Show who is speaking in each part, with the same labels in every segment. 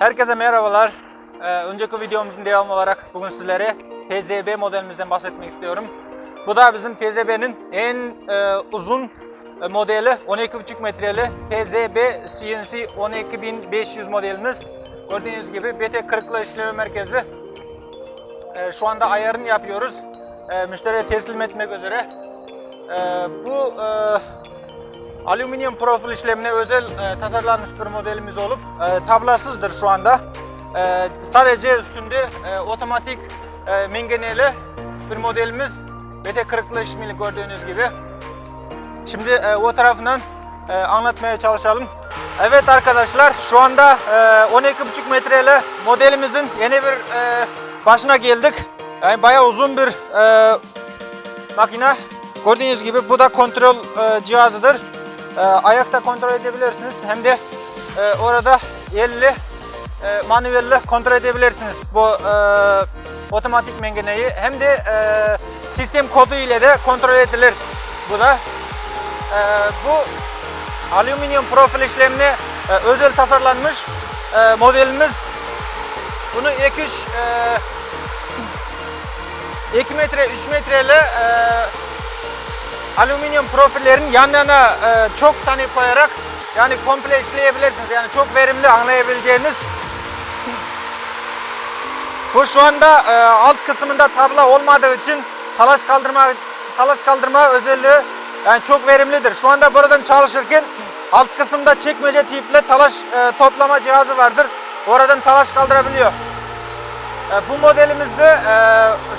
Speaker 1: Herkese merhabalar. Ee, önceki videomuzun devamı olarak bugün sizlere PZB modelimizden bahsetmek istiyorum. Bu da bizim PZB'nin en e, uzun e, modeli 12,5 metreli PZB CNC 12500 modelimiz. Gördüğünüz gibi BT kırıklı işleme merkezi. E, şu anda ayarını yapıyoruz. E, müşteriye teslim etmek üzere. E, bu e, alüminyum profil işlemine özel e, tasarlanmış bir modelimiz olup e, tablasızdır şu anda. E, sadece üstünde e, otomatik e, mengeneli bir modelimiz. BT kırıklı işlemeli gördüğünüz gibi. Şimdi e, o tarafından e, anlatmaya çalışalım. Evet arkadaşlar şu anda e, 12,5 metreli modelimizin yeni bir e, başına geldik. Yani bayağı uzun bir e, makine. Gördüğünüz gibi bu da kontrol e, cihazıdır. E, ayakta kontrol edebilirsiniz. Hem de e, orada elle e, manuelle kontrol edebilirsiniz bu e, otomatik mengeneyi. Hem de e, sistem kodu ile de kontrol edilir bu da. E, bu alüminyum profil işlemine e, özel tasarlanmış e, modelimiz. Bunu ek üç, e, 2 metre 3 metreli e, alüminyum profillerin yan yana e, çok tane koyarak yani komple işleyebilirsiniz. Yani çok verimli anlayabileceğiniz. Bu şu anda e, alt kısmında tabla olmadığı için talaş kaldırma talaş kaldırma özelliği yani çok verimlidir. Şu anda buradan çalışırken alt kısımda çekmece tiple talaş e, toplama cihazı vardır. Oradan talaş kaldırabiliyor. E, Bu modelimizde e,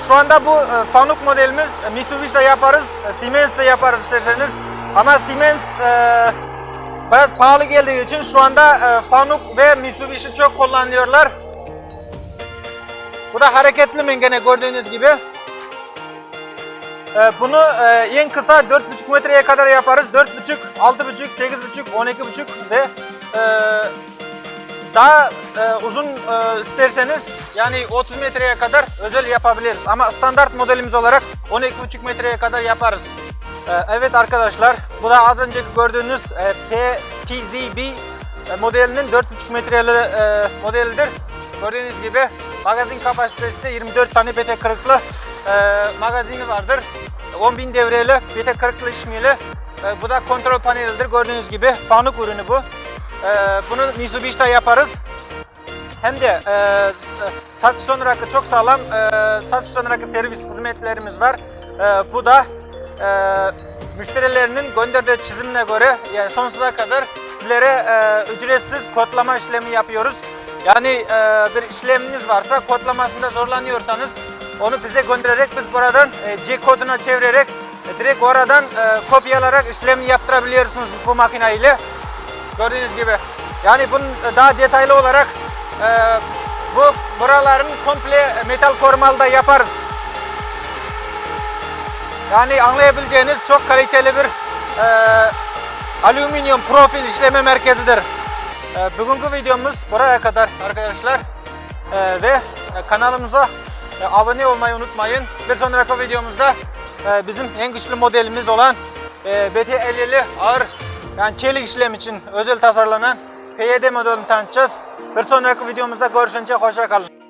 Speaker 1: şu anda bu e, Fanuk modelimiz e, Mitsubishi'de yaparız, e, Siemens'te yaparız isterseniz. Ama Siemens biraz pahalı geldiği için şu anda Fanuk ve Mitsubishi çok kullanıyorlar. Bu da hareketli mengene gördüğünüz gibi. Bunu en kısa 4,5 metreye kadar yaparız. 4,5, 6,5, 8,5, 12,5 ve daha e, uzun e, isterseniz yani 30 metreye kadar özel yapabiliriz. Ama standart modelimiz olarak 12,5 metreye kadar yaparız. E, evet arkadaşlar bu da az önceki gördüğünüz e, P, PZB e, modelinin 4,5 metreli e, modelidir. Gördüğünüz gibi magazin kapasitesi de 24 tane BT kırıklı e, magazini vardır. 10.000 devreli BT kırıklı işmeli. E, bu da kontrol panelidir. Gördüğünüz gibi fanuk ürünü bu. Ee, bunu Mitsubishi'de yaparız. Hem de e, satış sonraki çok sağlam e, satış sonraki servis hizmetlerimiz var. E, bu da e, müşterilerinin gönderdiği çizimine göre yani sonsuza kadar sizlere e, ücretsiz kodlama işlemi yapıyoruz. Yani e, bir işleminiz varsa kodlamasında zorlanıyorsanız onu bize göndererek biz buradan e, C koduna çevirerek e, direkt oradan e, kopyalarak işlemi yaptırabiliyorsunuz bu makineyle. Gördüğünüz gibi. Yani bunun daha detaylı olarak e, bu buraların komple metal korumalı da yaparız. Yani anlayabileceğiniz çok kaliteli bir e, alüminyum profil işleme merkezidir. E, bugünkü videomuz buraya kadar arkadaşlar. E, ve kanalımıza e, abone olmayı unutmayın. Bir sonraki videomuzda e, bizim en güçlü modelimiz olan e, BT50 ağır yani çelik işlem için özel tasarlanan PYD modelini tanıtacağız. Bir sonraki videomuzda görüşünce hoşça kalın.